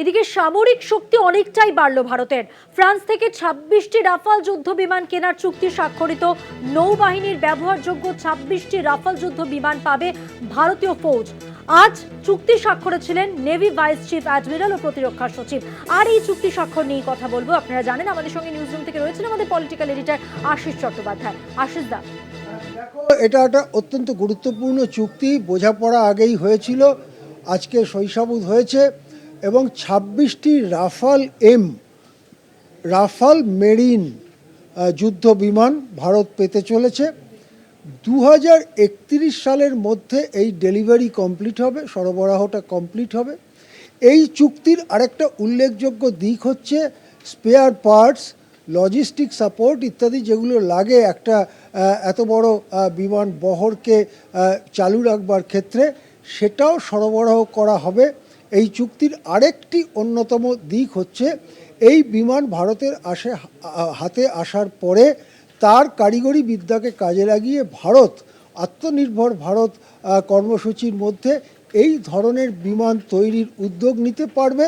এদিকে সামরিক শক্তি অনেকটাই বাড়ল ভারতের। ফ্রান্স থেকে ছাব্বিশটি রাফাল যুদ্ধ বিমান কেনার চুক্তি স্বাক্ষরিত। নৌবাহিনীর ব্যবহারযোগ্য ছাব্বিশটি রাফাল যুদ্ধ বিমান পাবে ভারতীয় ফৌজ। আজ চুক্তি স্বাক্ষরে ছিলেন নেভি ভাইস চিফ অ্যাডমিরাল ও প্রতিরক্ষা সচিব। আর এই চুক্তি স্বাক্ষর নিয়ে কথা বলব। আপনারা জানেন, আমাদের সঙ্গে নিউজ রুম থেকে রয়েছেন আমাদের পলিটিক্যাল এডিটার আশিস চট্টোপাধ্যায়। আশিস দা। দেখো, এটা একটা অত্যন্ত গুরুত্বপূর্ণ চুক্তি। বোঝাপড়া আগেই হয়েছিল। আজকে শৈশাবুদ হয়েছে। এবং ছাব্বিশটি রাফাল এম, রাফাল মেরিন যুদ্ধ বিমান ভারত পেতে চলেছে। দু হাজার একত্রিশ সালের মধ্যে এই ডেলিভারি কমপ্লিট হবে, সরবরাহটা কমপ্লিট হবে। এই চুক্তির আরেকটা উল্লেখযোগ্য দিক হচ্ছে স্পেয়ার পার্টস লজিস্টিক সাপোর্ট ইত্যাদি যেগুলো লাগে একটা এত বড় বিমান বহরকে চালু রাখবার ক্ষেত্রে, সেটাও সরবরাহ করা হবে। এই চুক্তির আরেকটি অন্যতম দিক হচ্ছে এই বিমান ভারতের আসে হাতে আসার পরে তার কারিগরি বিদ্যাকে কাজে লাগিয়ে ভারত আত্মনির্ভর ভারত কর্মসূচির মধ্যে এই ধরনের বিমান তৈরির উদ্যোগ নিতে পারবে।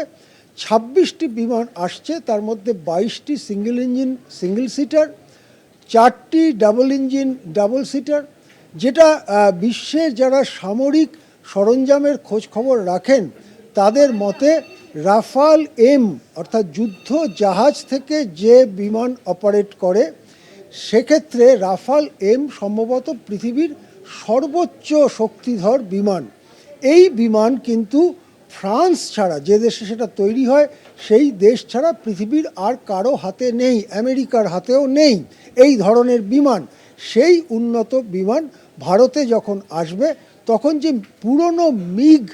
ছাব্বিশটি বিমান আসছে তার মধ্যে বাইশটি সিঙ্গেল ইঞ্জিন সিঙ্গেল সিটার চারটি ডাবল ইঞ্জিন ডাবল সিটার যেটা আহ, বিশ্বের যারা সামরিক সরঞ্জামের খবর রাখেন তাদের মতে রাফাল এম, অর্থাৎ যুদ্ধ জাহাজ থেকে যে বিমান অপারেট করে, সেক্ষেত্রে রাফাল এম সম্ভবত পৃথিবীর সর্বোচ্চ শক্তিধর বিমান। এই বিমান কিন্তু ফ্রান্স ছাড়া, যে দেশে সেটা তৈরি হয়, সেই দেশ ছাড়া পৃথিবীর আর কারও হাতে নেই, আমেরিকার হাতেও নেই এই ধরনের বিমান। সেই উন্নত বিমান ভারতে যখন আসবে, তখন যে পুরনো মিগ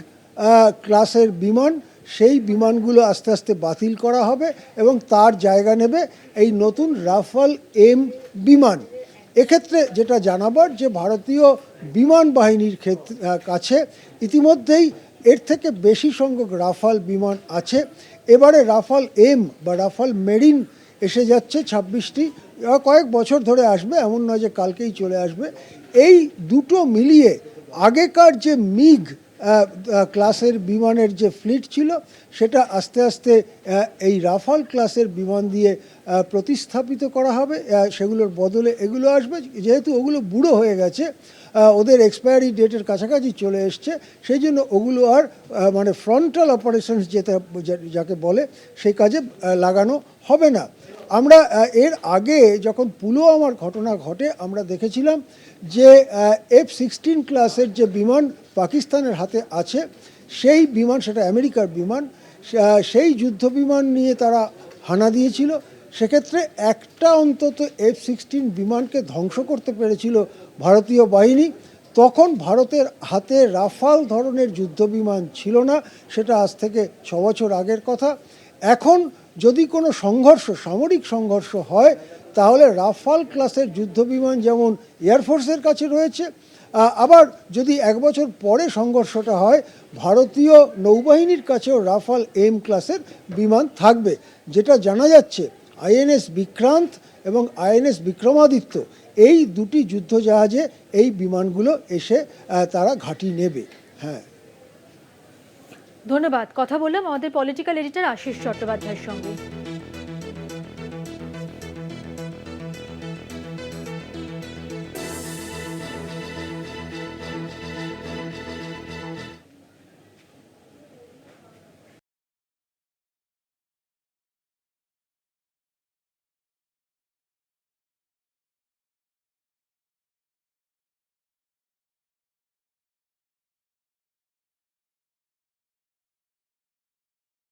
ক্লাসের বিমান, সেই বিমানগুলো আস্তে আস্তে বাতিল করা হবে এবং তার জায়গা নেবে এই নতুন রাফাল এম বিমান। এক্ষেত্রে যেটা জানাবার যে ভারতীয় বিমান বাহিনীর ক্ষেত্রে কাছে ইতিমধ্যেই এর থেকে বেশি সংখ্যক রাফাল বিমান আছে। এবারে রাফাল এম বা রাফাল মেরিন এসে যাচ্ছে ছাব্বিশটি। কয়েক বছর ধরে আসবে, এমন নয় যে কালকেই চলে আসবে। এই দুটো মিলিয়ে আগেকার যে মিগ ক্লাসের বিমানের যে ফ্লিট ছিল, সেটা আস্তে আস্তে এই রাফাল ক্লাসের বিমান দিয়ে প্রতিস্থাপিত করা হবে। সেগুলোর বদলে এগুলো আসবে। যেহেতু ওগুলো বুড়ো হয়ে গেছে ওদের এক্সপায়ারি ডেটের কাছাকাছি চলে এসছে, সেই জন্য ওগুলো আর মানে ফ্রন্টাল অপারেশনস যেটা যাকে বলে, সেই কাজে লাগানো হবে না। আমরা এর আগে যখন পুলওয়ামার ঘটনা ঘটে, আমরা দেখেছিলাম যে এফ সিক্সটিন ক্লাসের যে বিমান পাকিস্তানের হাতে আছে, সেই বিমান সেটা আমেরিকার বিমান সেই যুদ্ধ বিমান নিয়ে তারা হানা দিয়েছিল। সেক্ষেত্রে একটা অন্তত এফ সিক্সটিন বিমানকে ধ্বংস করতে পেরেছিল ভারতীয় বাহিনী। তখন ভারতের হাতে রাফাল ধরনের যুদ্ধ বিমান ছিল না, সেটা আজ থেকে ছ বছর আগের কথা। এখন যদি কোনো সংঘর্ষ, সামরিক সংঘর্ষ হয়, তাহলে রাফাল ক্লাসের যুদ্ধবিমান যেমন এয়ারফোর্সের কাছে রয়েছে আবার যদি এক বছর পরে সংঘর্ষটা হয়, ভারতীয় নৌবাহিনীর কাছেও রাফাল এম ক্লাসের বিমান থাকবে, যেটা জানা যাচ্ছে আইএনএস বিক্রান্ত এবং আইএনএস বিক্রমাদিত্য এই দুটি যুদ্ধজাহাজে এই বিমানগুলো এসে তারা ঘাঁটি নেবে। হ্যাঁ। ধন্যবাদ। কথা বললাম আমাদের পলিটিক্যাল এডিটর আশিস চট্টোপাধ্যায়ের সঙ্গে।